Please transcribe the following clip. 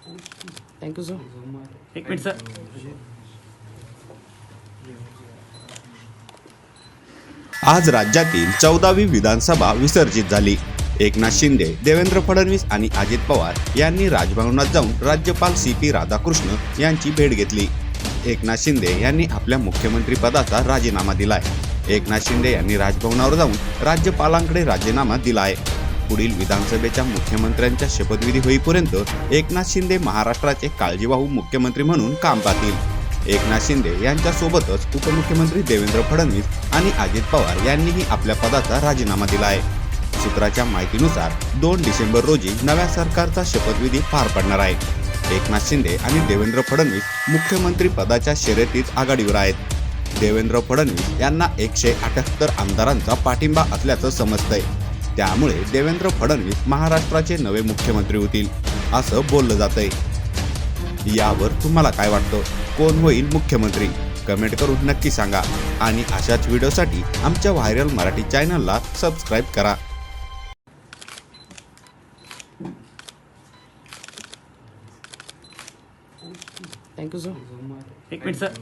Thank you sir एक minute sir आज राज्यातील चौदावी विधानसभा विसर्जित झाली. एकनाथ शिंदे देवेंद्र फडणवीस आणि अजित पवार यांनी राजभवनात जाऊन राज्यपाल सी पी राधाकृष्ण यांची भेट घेतली. एकनाथ शिंदे यांनी आपल्या मुख्यमंत्री पदाचा राजीनामा दिलाय. एकनाथ शिंदे यांनी राजभवनावर जाऊन राज्यपालांकडे राजीनामा दिला आहे पुढील विधानसभेच्या मुख्यमंत्र्यांच्या शपथविधी होईपर्यंत एकनाथ शिंदे महाराष्ट्राचे काळजीवाहू मुख्यमंत्री म्हणून काम पाहतील. एकनाथ शिंदे यांच्यासोबतच उपमुख्यमंत्री देवेंद्र फडणवीस आणि अजित पवार यांनीही आपल्या पदाचा राजीनामा दिला आहे सूत्राच्या माहितीनुसार दोन डिसेंबर रोजी नव्या सरकारचा शपथविधी पार पडणार आहे. एकनाथ शिंदे आणि देवेंद्र फडणवीस मुख्यमंत्री पदाच्या शर्यतीत आघाडीवर आहेत. देवेंद्र फडणवीस यांना एकशे अठ्याहत्तर आमदारांचा पाठिंबा असल्याचं समजतंय. त्यामुळे देवेंद्र फडणवीस महाराष्ट्राचे नवे मुख्यमंत्री होतील असं बोललं जातंय. यावर तुम्हाला काय वाटतं? कोण होईल मुख्यमंत्री? कमेंट करून नक्की सांगा. आणि अशाच व्हिडिओसाठी आमच्या व्हायरल मराठी चॅनलला सबस्क्राईब करा. थँक्यू सर एक मिनिट सर